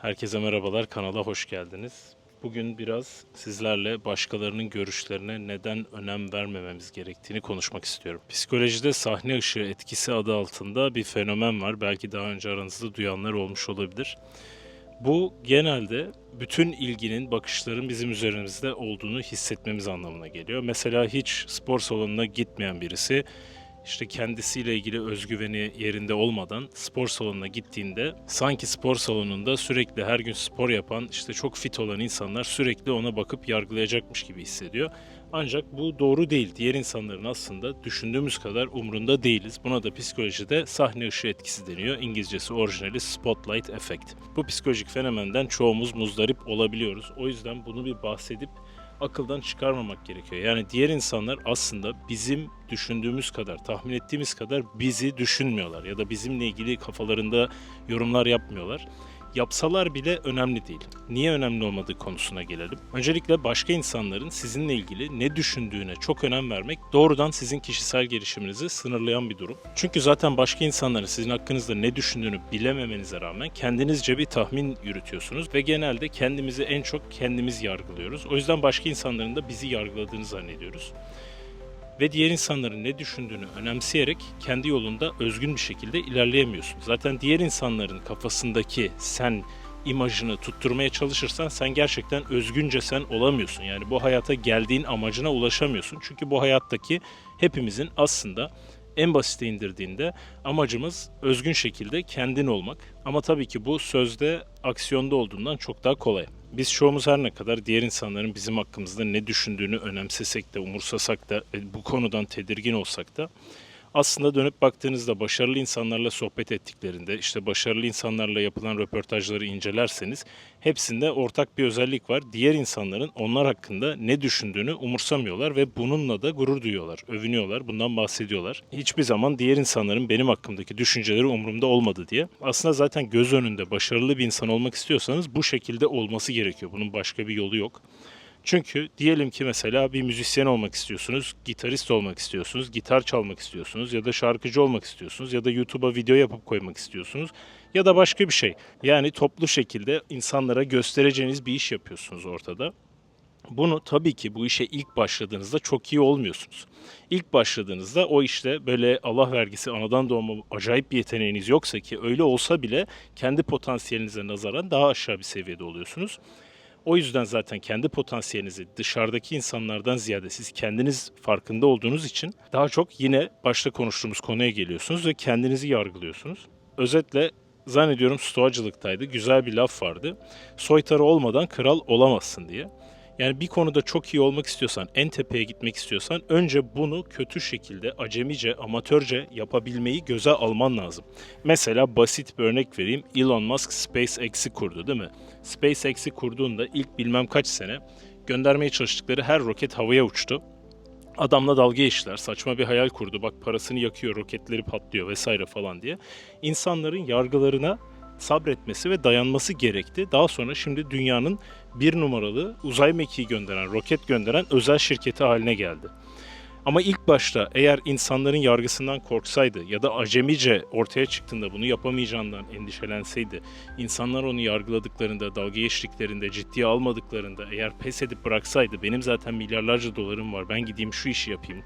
Herkese merhabalar, kanala hoş geldiniz. Bugün biraz sizlerle başkalarının görüşlerine neden önem vermememiz gerektiğini konuşmak istiyorum. Psikolojide sahne ışığı etkisi adı altında bir fenomen var. Belki daha önce aranızda duyanlar olmuş olabilir. Bu genelde bütün ilginin, bakışların bizim üzerimizde olduğunu hissetmemiz anlamına geliyor. Mesela hiç spor salonuna gitmeyen birisi işte kendisiyle ilgili özgüveni yerinde olmadan spor salonuna gittiğinde sanki spor salonunda sürekli her gün spor yapan işte çok fit olan insanlar sürekli ona bakıp yargılayacakmış gibi hissediyor. Ancak bu doğru değil. Diğer insanların aslında düşündüğümüz kadar umrunda değiliz. Buna da psikolojide sahne ışığı etkisi deniyor. İngilizcesi orijinali spotlight effect. Bu psikolojik fenomenden çoğumuz muzdarip olabiliyoruz. O yüzden bunu bir bahsedip akıldan çıkarmamak gerekiyor. Yani diğer insanlar aslında bizim düşündüğümüz kadar, tahmin ettiğimiz kadar bizi düşünmüyorlar ya da bizimle ilgili kafalarında yorumlar yapmıyorlar. Yapsalar bile önemli değil. Niye önemli olmadığı konusuna gelelim. Öncelikle başka insanların sizinle ilgili ne düşündüğüne çok önem vermek doğrudan sizin kişisel gelişiminizi sınırlayan bir durum. Çünkü zaten başka insanların sizin hakkınızda ne düşündüğünü bilememenize rağmen kendinizce bir tahmin yürütüyorsunuz ve genelde kendimizi en çok kendimiz yargılıyoruz. O yüzden başka insanların da bizi yargıladığını zannediyoruz ve diğer insanların ne düşündüğünü önemseyerek kendi yolunda özgün bir şekilde ilerleyemiyorsun. Zaten diğer insanların kafasındaki sen imajını tutturmaya çalışırsan sen gerçekten özgünce sen olamıyorsun. Yani bu hayata geldiğin amacına ulaşamıyorsun. Çünkü bu hayattaki hepimizin aslında en basite indirdiğinde amacımız özgün şekilde kendin olmak. Ama tabii ki bu sözde aksiyonda olduğundan çok daha kolay. Biz çoğumuz her ne kadar diğer insanların bizim hakkımızda ne düşündüğünü önemsesek de, umursasak da ve bu konudan tedirgin olsak da aslında dönüp baktığınızda başarılı insanlarla sohbet ettiklerinde, işte başarılı insanlarla yapılan röportajları incelerseniz hepsinde ortak bir özellik var. Diğer insanların onlar hakkında ne düşündüğünü umursamıyorlar ve bununla da gurur duyuyorlar, övünüyorlar, bundan bahsediyorlar. Hiçbir zaman diğer insanların benim hakkımdaki düşünceleri umurumda olmadı diye. Aslında zaten göz önünde başarılı bir insan olmak istiyorsanız bu şekilde olması gerekiyor. Bunun başka bir yolu yok. Çünkü diyelim ki mesela bir müzisyen olmak istiyorsunuz, gitarist olmak istiyorsunuz, gitar çalmak istiyorsunuz ya da şarkıcı olmak istiyorsunuz ya da YouTube'a video yapıp koymak istiyorsunuz ya da başka bir şey. Yani toplu şekilde insanlara göstereceğiniz bir iş yapıyorsunuz ortada. Bunu tabii ki bu işe ilk başladığınızda çok iyi olmuyorsunuz. İlk başladığınızda o işte böyle Allah vergisi anadan doğma acayip bir yeteneğiniz yoksa ki öyle olsa bile kendi potansiyelinize nazaran daha aşağı bir seviyede oluyorsunuz. O yüzden zaten kendi potansiyelinizi dışarıdaki insanlardan ziyade siz kendiniz farkında olduğunuz için daha çok yine başta konuştuğumuz konuya geliyorsunuz ve kendinizi yargılıyorsunuz. Özetle zannediyorum stoacılıktaydı. Güzel bir laf vardı. Soytarı olmadan kral olamazsın diye. Yani bir konuda çok iyi olmak istiyorsan, en tepeye gitmek istiyorsan önce bunu kötü şekilde, acemice, amatörce yapabilmeyi göze alman lazım. Mesela basit bir örnek vereyim. Elon Musk SpaceX'i kurdu değil mi? SpaceX'i kurduğunda ilk bilmem kaç sene göndermeye çalıştıkları her roket havaya uçtu. Adamla dalga geçtiler. Saçma bir hayal kurdu. Bak parasını yakıyor, roketleri patlıyor vesaire falan diye. İnsanların yargılarına sabretmesi ve dayanması gerekti. Daha sonra şimdi dünyanın bir numaralı uzay mekiği gönderen, roket gönderen özel şirketi haline geldi. Ama ilk başta eğer insanların yargısından korksaydı ya da acemice ortaya çıktığında bunu yapamayacağından endişelenseydi, insanlar onu yargıladıklarında, dalga geçtiklerinde, ciddiye almadıklarında eğer pes edip bıraksaydı benim zaten milyarlarca dolarım var ben gideyim şu işi yapayım,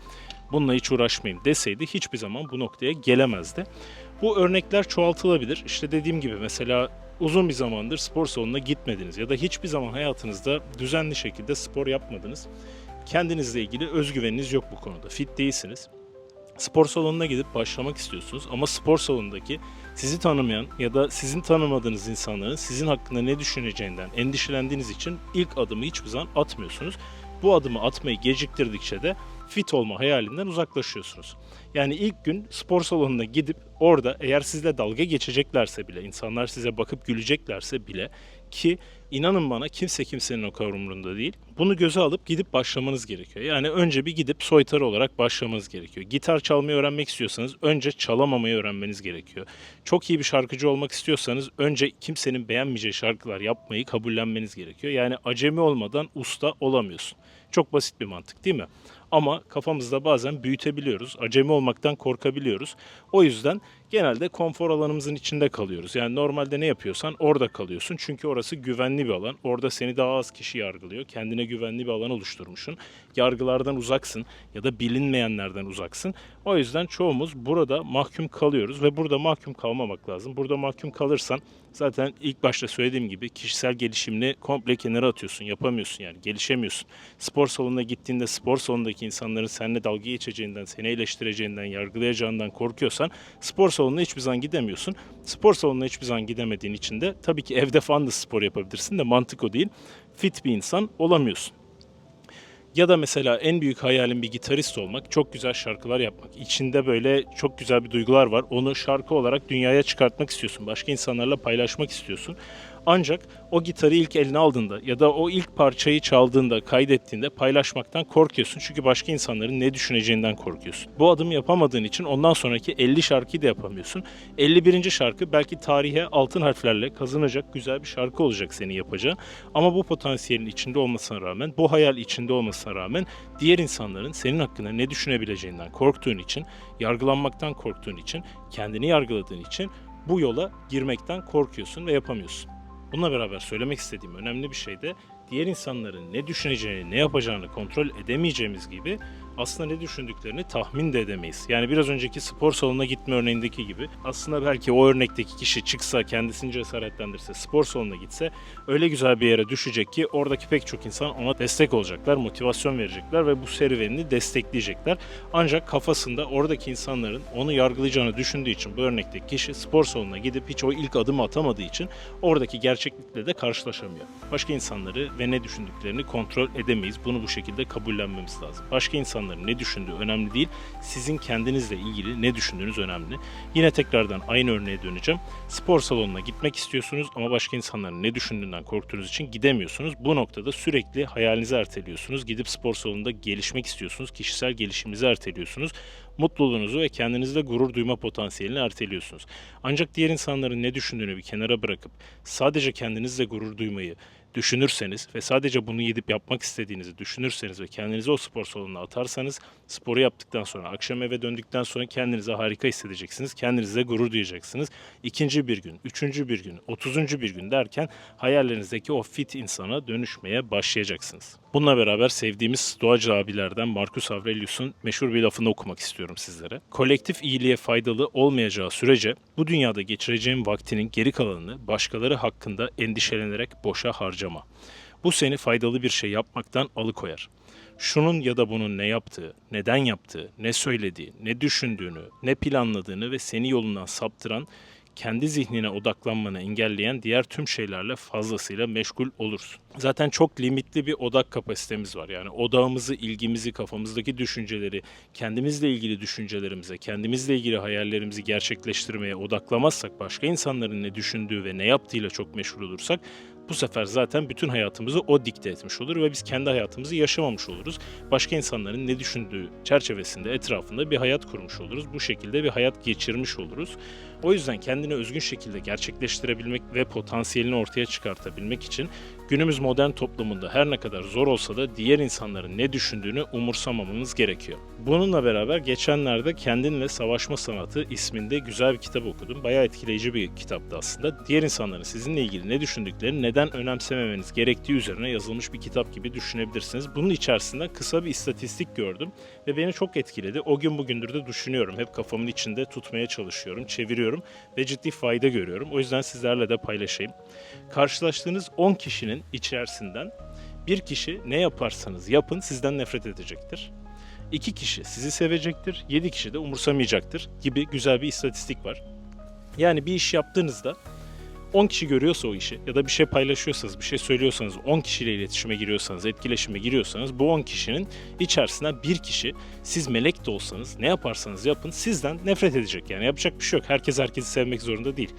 bununla hiç uğraşmayayım deseydi hiçbir zaman bu noktaya gelemezdi. Bu örnekler çoğaltılabilir. İşte dediğim gibi mesela uzun bir zamandır spor salonuna gitmediniz ya da hiçbir zaman hayatınızda düzenli şekilde spor yapmadınız. Kendinizle ilgili özgüveniniz yok bu konuda. Fit değilsiniz. Spor salonuna gidip başlamak istiyorsunuz ama spor salonundaki sizi tanımayan ya da sizin tanımadığınız insanların sizin hakkında ne düşüneceğinden endişelendiğiniz için ilk adımı hiçbir zaman atmıyorsunuz. Bu adımı atmayı geciktirdikçe de fit olma hayalinden uzaklaşıyorsunuz. Yani ilk gün spor salonuna gidip orada eğer sizle dalga geçeceklerse bile, insanlar size bakıp güleceklerse bile ki inanın bana kimse kimsenin o kadar değil. Bunu göze alıp gidip başlamanız gerekiyor. Yani önce bir gidip soytarı olarak başlamanız gerekiyor. Gitar çalmayı öğrenmek istiyorsanız önce çalamamayı öğrenmeniz gerekiyor. Çok iyi bir şarkıcı olmak istiyorsanız önce kimsenin beğenmeyeceği şarkılar yapmayı kabullenmeniz gerekiyor. Yani acemi olmadan usta olamıyorsun. Çok basit bir mantık değil mi? Ama kafamızda bazen büyütebiliyoruz. Acemi olmaktan korkabiliyoruz. O yüzden genelde konfor alanımızın içinde kalıyoruz. Yani normalde ne yapıyorsan orada kalıyorsun. Çünkü orası güvenli bir alan. Orada seni daha az kişi yargılıyor. Kendine güvenli bir alan oluşturmuşsun. Yargılardan uzaksın ya da bilinmeyenlerden uzaksın. O yüzden çoğumuz burada mahkum kalıyoruz ve burada mahkum kalmamak lazım. Burada mahkum kalırsan zaten ilk başta söylediğim gibi kişisel gelişimini komple kenara atıyorsun. Yapamıyorsun yani gelişemiyorsun. Spor salonuna gittiğinde spor salonundaki insanların seninle dalga geçeceğinden, seni eleştireceğinden, yargılayacağından korkuyorsan spor salonuna hiçbir zaman gidemiyorsun. Spor salonuna hiçbir zaman gidemediğin için de tabii ki evde falan da spor yapabilirsin de mantık o değil. Fit bir insan olamıyorsun. Ya da mesela en büyük hayalin bir gitarist olmak, çok güzel şarkılar yapmak. İçinde böyle çok güzel bir duygular var. Onu şarkı olarak dünyaya çıkartmak istiyorsun. Başka insanlarla paylaşmak istiyorsun. Ancak o gitarı ilk eline aldığında ya da o ilk parçayı çaldığında, kaydettiğinde paylaşmaktan korkuyorsun. Çünkü başka insanların ne düşüneceğinden korkuyorsun. Bu adımı yapamadığın için ondan sonraki 50 şarkıyı da yapamıyorsun. 51. şarkı belki tarihe altın harflerle kazanacak güzel bir şarkı olacak senin yapacağın. Ama bu potansiyelin içinde olmasına rağmen, bu hayal içinde olmasına rağmen diğer insanların senin hakkında ne düşünebileceğinden korktuğun için, yargılanmaktan korktuğun için, kendini yargıladığın için bu yola girmekten korkuyorsun ve yapamıyorsun. Bununla beraber söylemek istediğim önemli bir şey de diğer insanların ne düşüneceğini, ne yapacağını kontrol edemeyeceğimiz gibi aslında ne düşündüklerini tahmin de edemeyiz. Yani biraz önceki spor salonuna gitme örneğindeki gibi aslında belki o örnekteki kişi çıksa, kendisini cesaretlendirse, spor salonuna gitse öyle güzel bir yere düşecek ki oradaki pek çok insan ona destek olacaklar, motivasyon verecekler ve bu serüvenini destekleyecekler. Ancak kafasında oradaki insanların onu yargılayacağını düşündüğü için bu örnekteki kişi spor salonuna gidip hiç o ilk adımı atamadığı için oradaki gerçeklikle de karşılaşamıyor. Başka insanları ve ne düşündüklerini kontrol edemeyiz. Bunu bu şekilde kabullenmemiz lazım. Başka insanların ne düşündüğü önemli değil. Sizin kendinizle ilgili ne düşündüğünüz önemli. Yine tekrardan aynı örneğe döneceğim. Spor salonuna gitmek istiyorsunuz ama başka insanların ne düşündüğünden korktuğunuz için gidemiyorsunuz. Bu noktada sürekli hayalinizi erteliyorsunuz. Gidip spor salonunda gelişmek istiyorsunuz. Kişisel gelişiminizi erteliyorsunuz mutluluğunuzu ve kendinizle gurur duyma potansiyelini erteliyorsunuz. Ancak diğer insanların ne düşündüğünü bir kenara bırakıp sadece kendinizle gurur duymayı düşünürseniz ve sadece bunu gidip yapmak istediğinizi düşünürseniz ve kendinizi o spor salonuna atarsanız sporu yaptıktan sonra akşam eve döndükten sonra kendinizi harika hissedeceksiniz. Kendinize gurur duyacaksınız. İkinci bir gün, üçüncü bir gün, otuzuncu bir gün derken hayallerinizdeki o fit insana dönüşmeye başlayacaksınız. Bununla beraber sevdiğimiz stoacı abilerden Marcus Aurelius'un meşhur bir lafını okumak istiyorum sizlere. Kolektif iyiliğe faydalı olmayacağı sürece bu dünyada geçireceğin vaktinin geri kalanını başkaları hakkında endişelenerek boşa harcama. Bu seni faydalı bir şey yapmaktan alıkoyar. Şunun ya da bunun ne yaptığı, neden yaptığı, ne söylediği, ne düşündüğünü, ne planladığını ve seni yolundan saptıran kendi zihnine odaklanmanı engelleyen diğer tüm şeylerle fazlasıyla meşgul olursun. Zaten çok limitli bir odak kapasitemiz var. Yani odağımızı, ilgimizi, kafamızdaki düşünceleri, kendimizle ilgili düşüncelerimize, kendimizle ilgili hayallerimizi gerçekleştirmeye odaklamazsak, başka insanların ne düşündüğü ve ne yaptığıyla çok meşgul olursak bu sefer zaten bütün hayatımızı o dikte etmiş olur ve biz kendi hayatımızı yaşamamış oluruz. Başka insanların ne düşündüğü çerçevesinde etrafında bir hayat kurmuş oluruz. Bu şekilde bir hayat geçirmiş oluruz. O yüzden kendini özgün şekilde gerçekleştirebilmek ve potansiyelini ortaya çıkartabilmek için günümüz modern toplumunda her ne kadar zor olsa da diğer insanların ne düşündüğünü umursamamamız gerekiyor. Bununla beraber geçenlerde Kendinle Savaşma Sanatı isminde güzel bir kitap okudum. Bayağı etkileyici bir kitaptı aslında. Diğer insanların sizinle ilgili ne düşündüklerini, neden önemsememeniz gerektiği üzerine yazılmış bir kitap gibi düşünebilirsiniz. Bunun içerisinde kısa bir istatistik gördüm ve beni çok etkiledi. O gün bugündür de düşünüyorum. Hep kafamın içinde tutmaya çalışıyorum, çeviriyorum ve ciddi fayda görüyorum. O yüzden sizlerle de paylaşayım. Karşılaştığınız 10 kişinin içerisinden bir kişi ne yaparsanız yapın sizden nefret edecektir. 2 kişi sizi sevecektir, 7 kişi de umursamayacaktır gibi güzel bir istatistik var. Yani bir iş yaptığınızda 10 kişi görüyorsa o işi ya da bir şey paylaşıyorsanız, bir şey söylüyorsanız, 10 kişiyle iletişime giriyorsanız, etkileşime giriyorsanız bu 10 kişinin içerisinden bir kişi siz melek de olsanız ne yaparsanız yapın sizden nefret edecek. Yani yapacak bir şey yok. Herkes herkesi sevmek zorunda değil.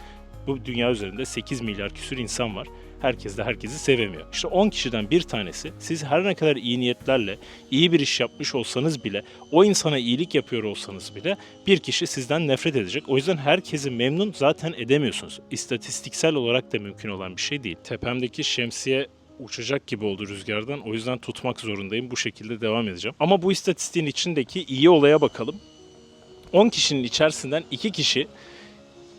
Bu dünya üzerinde 8 milyar küsür insan var. Herkes de herkesi sevemiyor. İşte 10 kişiden bir tanesi siz her ne kadar iyi niyetlerle iyi bir iş yapmış olsanız bile o insana iyilik yapıyor olsanız bile bir kişi sizden nefret edecek. O yüzden herkesi memnun zaten edemiyorsunuz. İstatistiksel olarak da mümkün olan bir şey değil. Tepemdeki şemsiye uçacak gibi oldu rüzgardan. O yüzden tutmak zorundayım. Bu şekilde devam edeceğim. Ama bu istatistiğin içindeki iyi olaya bakalım. 10 kişinin içerisinden 2 kişi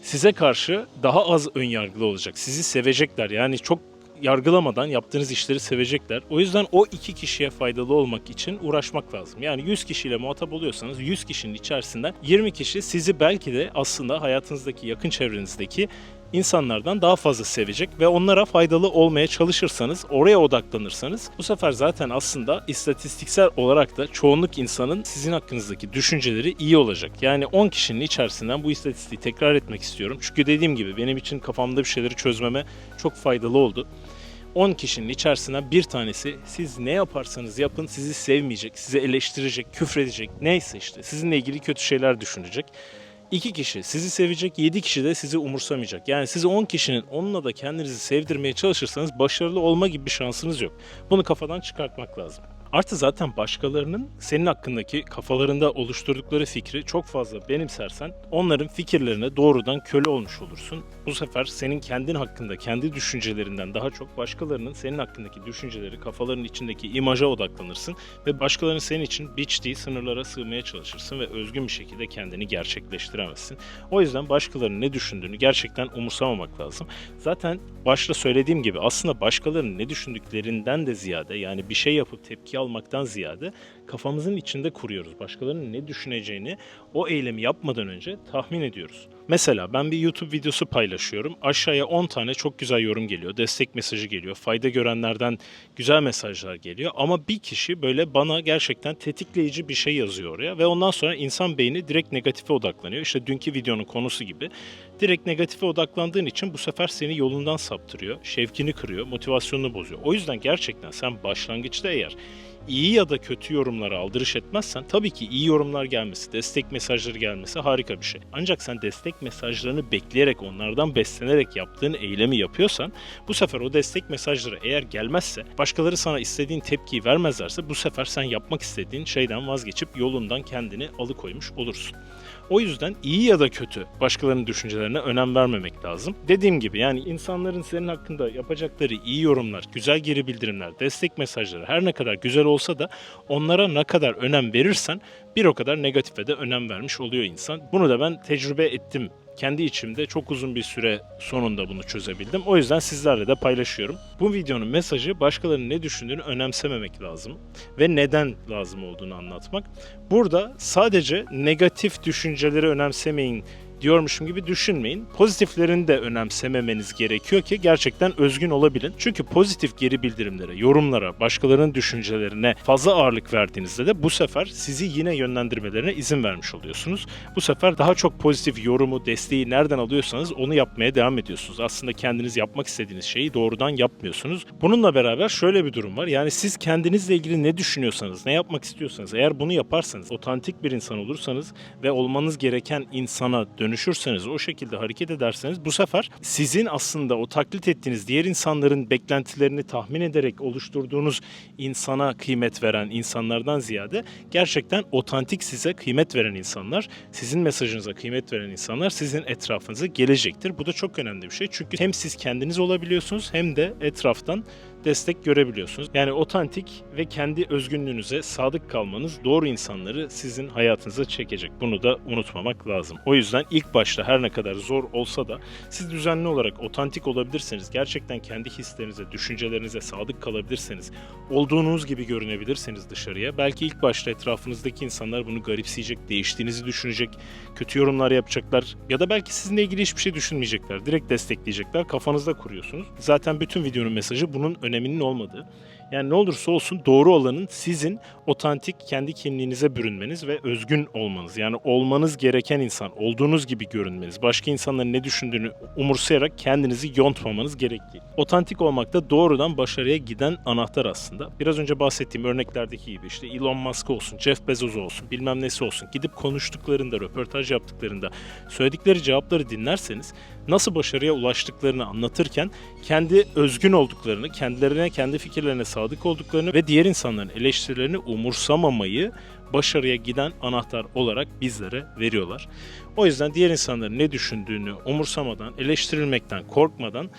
size karşı daha az ön yargılı olacak. Sizi sevecekler. Yani çok yargılamadan yaptığınız işleri sevecekler. O yüzden o iki kişiye faydalı olmak için uğraşmak lazım. Yani 100 kişiyle muhatap oluyorsanız 100 kişinin içerisinden 20 kişi sizi belki de aslında hayatınızdaki yakın çevrenizdeki insanlardan daha fazla sevecek ve onlara faydalı olmaya çalışırsanız, oraya odaklanırsanız bu sefer zaten aslında istatistiksel olarak da çoğunluk insanın sizin hakkınızdaki düşünceleri iyi olacak. Yani 10 kişinin içerisinden bu istatistiği tekrar etmek istiyorum. Çünkü dediğim gibi benim için kafamda bir şeyleri çözmeme çok faydalı oldu. 10 kişinin içerisinden bir tanesi siz ne yaparsanız yapın sizi sevmeyecek, sizi eleştirecek, küfredecek neyse işte sizinle ilgili kötü şeyler düşünecek. 2 kişi sizi sevecek, 7 kişi de sizi umursamayacak. Yani sizi 10 kişinin onunla da kendinizi sevdirmeye çalışırsanız başarılı olma gibi bir şansınız yok. Bunu kafadan çıkartmak lazım. Artı zaten başkalarının senin hakkındaki kafalarında oluşturdukları fikri çok fazla benimsersen onların fikirlerine doğrudan köle olmuş olursun. Bu sefer senin kendin hakkında, kendi düşüncelerinden daha çok başkalarının senin hakkındaki düşünceleri, kafalarının içindeki imaja odaklanırsın ve başkalarının senin için biçtiği sınırlara sığmaya çalışırsın ve özgün bir şekilde kendini gerçekleştiremezsin. O yüzden başkalarının ne düşündüğünü gerçekten umursamamak lazım. Zaten başta söylediğim gibi aslında başkalarının ne düşündüklerinden de ziyade yani bir şey yapıp tepki almaktan ziyade kafamızın içinde kuruyoruz. Başkalarının ne düşüneceğini o eylemi yapmadan önce tahmin ediyoruz. Mesela ben bir YouTube videosu paylaşıyorum. Aşağıya 10 tane çok güzel yorum geliyor. Destek mesajı geliyor. Fayda görenlerden güzel mesajlar geliyor. Ama bir kişi böyle bana gerçekten tetikleyici bir şey yazıyor oraya. Ve ondan sonra insan beyni direkt negatife odaklanıyor. İşte dünkü videonun konusu gibi. Direkt negatife odaklandığın için bu sefer seni yolundan saptırıyor. Şevkini kırıyor. Motivasyonunu bozuyor. O yüzden gerçekten sen başlangıçta eğer iyi ya da kötü yorumlara aldırış etmezsen tabii ki iyi yorumlar gelmesi, destek mesajları gelmesi harika bir şey. Ancak sen destek mesajlarını bekleyerek, onlardan beslenerek yaptığın eylemi yapıyorsan bu sefer o destek mesajları eğer gelmezse, başkaları sana istediğin tepkiyi vermezlerse bu sefer sen yapmak istediğin şeyden vazgeçip yolundan kendini alıkoymuş olursun. O yüzden iyi ya da kötü başkalarının düşüncelerine önem vermemek lazım. Dediğim gibi yani insanların senin hakkında yapacakları iyi yorumlar, güzel geri bildirimler, destek mesajları her ne kadar güzel olsa da onlara ne kadar önem verirsen bir o kadar negatife de önem vermiş oluyor insan. Bunu da ben tecrübe ettim kendi içimde çok uzun bir süre sonunda bunu çözebildim. O yüzden sizlerle de paylaşıyorum. Bu videonun mesajı başkalarının ne düşündüğünü önemsememek lazım ve neden lazım olduğunu anlatmak. Burada sadece negatif düşünceleri önemsemeyin diyormuşum gibi düşünmeyin. Pozitiflerini de önemsememeniz gerekiyor ki gerçekten özgün olabilin. Çünkü pozitif geri bildirimlere, yorumlara, başkalarının düşüncelerine fazla ağırlık verdiğinizde de bu sefer sizi yine yönlendirmelerine izin vermiş oluyorsunuz. Bu sefer daha çok pozitif yorumu, desteği nereden alıyorsanız onu yapmaya devam ediyorsunuz. Aslında kendiniz yapmak istediğiniz şeyi doğrudan yapmıyorsunuz. Bununla beraber şöyle bir durum var. Yani siz kendinizle ilgili ne düşünüyorsanız, ne yapmak istiyorsanız, eğer bunu yaparsanız, otantik bir insan olursanız ve olmanız gereken insana dönüşürseniz, o şekilde hareket ederseniz bu sefer sizin aslında o taklit ettiğiniz diğer insanların beklentilerini tahmin ederek oluşturduğunuz insana kıymet veren insanlardan ziyade gerçekten otantik size kıymet veren insanlar, sizin mesajınıza kıymet veren insanlar sizin etrafınıza gelecektir. Bu da çok önemli bir şey. Çünkü hem siz kendiniz olabiliyorsunuz hem de etraftan destek görebiliyorsunuz. Yani otantik ve kendi özgünlüğünüze sadık kalmanız doğru insanları sizin hayatınıza çekecek. Bunu da unutmamak lazım. O yüzden ilk başta her ne kadar zor olsa da siz düzenli olarak otantik olabilirseniz, gerçekten kendi hislerinize, düşüncelerinize sadık kalabilirseniz, olduğunuz gibi görünebilirseniz dışarıya, belki ilk başta etrafınızdaki insanlar bunu garipseyecek, değiştiğinizi düşünecek, kötü yorumlar yapacaklar ya da belki sizinle ilgili hiçbir şey düşünmeyecekler. Direkt destekleyecekler. Kafanızda kuruyorsunuz. Zaten bütün videonun mesajı bunun öneminin olmadığı. Yani ne olursa olsun doğru olanın sizin otantik kendi kimliğinize bürünmeniz ve özgün olmanız. Yani olmanız gereken insan, olduğunuz gibi görünmeniz. Başka insanların ne düşündüğünü umursayarak kendinizi yontmamanız gerekli. Otantik olmak da doğrudan başarıya giden anahtar aslında. Biraz önce bahsettiğim örneklerdeki gibi işte Elon Musk olsun, Jeff Bezos olsun, bilmem nesi olsun. Gidip konuştuklarında, röportaj yaptıklarında söyledikleri cevapları dinlerseniz nasıl başarıya ulaştıklarını anlatırken kendi özgün olduklarını, kendilerine, kendi fikirlerine sadık olduklarını ve diğer insanların eleştirilerini umursamamayı başarıya giden anahtar olarak bizlere veriyorlar. O yüzden diğer insanların ne düşündüğünü umursamadan, eleştirilmekten korkmadan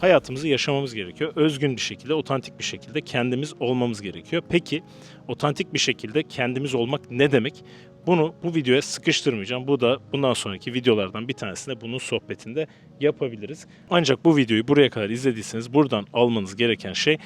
hayatımızı yaşamamız gerekiyor. Özgün bir şekilde, otantik bir şekilde kendimiz olmamız gerekiyor. Peki otantik bir şekilde kendimiz olmak ne demek? Bunu bu videoya sıkıştırmayacağım. Bu da bundan sonraki videolardan bir tanesinde bunun sohbetinde yapabiliriz. Ancak bu videoyu buraya kadar izlediyseniz buradan almanız gereken şey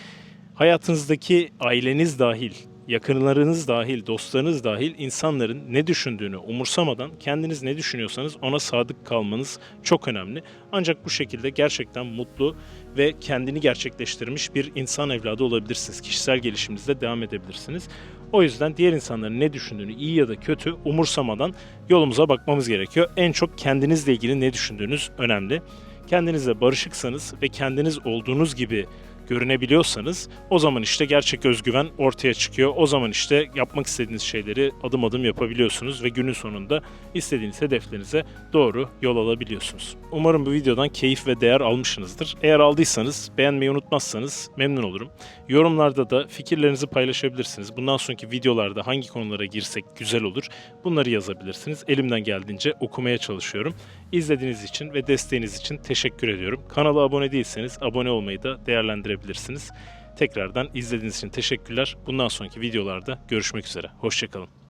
hayatınızdaki aileniz dahil, yakınlarınız dahil, dostlarınız dahil insanların ne düşündüğünü umursamadan kendiniz ne düşünüyorsanız ona sadık kalmanız çok önemli. Ancak bu şekilde gerçekten mutlu ve kendini gerçekleştirmiş bir insan evladı olabilirsiniz. Kişisel gelişiminizde devam edebilirsiniz. O yüzden diğer insanların ne düşündüğünü iyi ya da kötü umursamadan yolumuza bakmamız gerekiyor. En çok kendinizle ilgili ne düşündüğünüz önemli. Kendinizle barışıksanız ve kendiniz olduğunuz gibi görünebiliyorsanız o zaman işte gerçek özgüven ortaya çıkıyor. O zaman işte yapmak istediğiniz şeyleri adım adım yapabiliyorsunuz ve günün sonunda istediğiniz hedeflerinize doğru yol alabiliyorsunuz. Umarım bu videodan keyif ve değer almışsınızdır. Eğer aldıysanız beğenmeyi unutmazsanız memnun olurum. Yorumlarda da fikirlerinizi paylaşabilirsiniz. Bundan sonraki videolarda hangi konulara girsek güzel olur bunları yazabilirsiniz. Elimden geldiğince okumaya çalışıyorum. İzlediğiniz için ve desteğiniz için teşekkür ediyorum. Kanala abone değilseniz abone olmayı da değerlendirebilirsiniz. Tekrardan izlediğiniz için teşekkürler. Bundan sonraki videolarda görüşmek üzere. Hoşçakalın.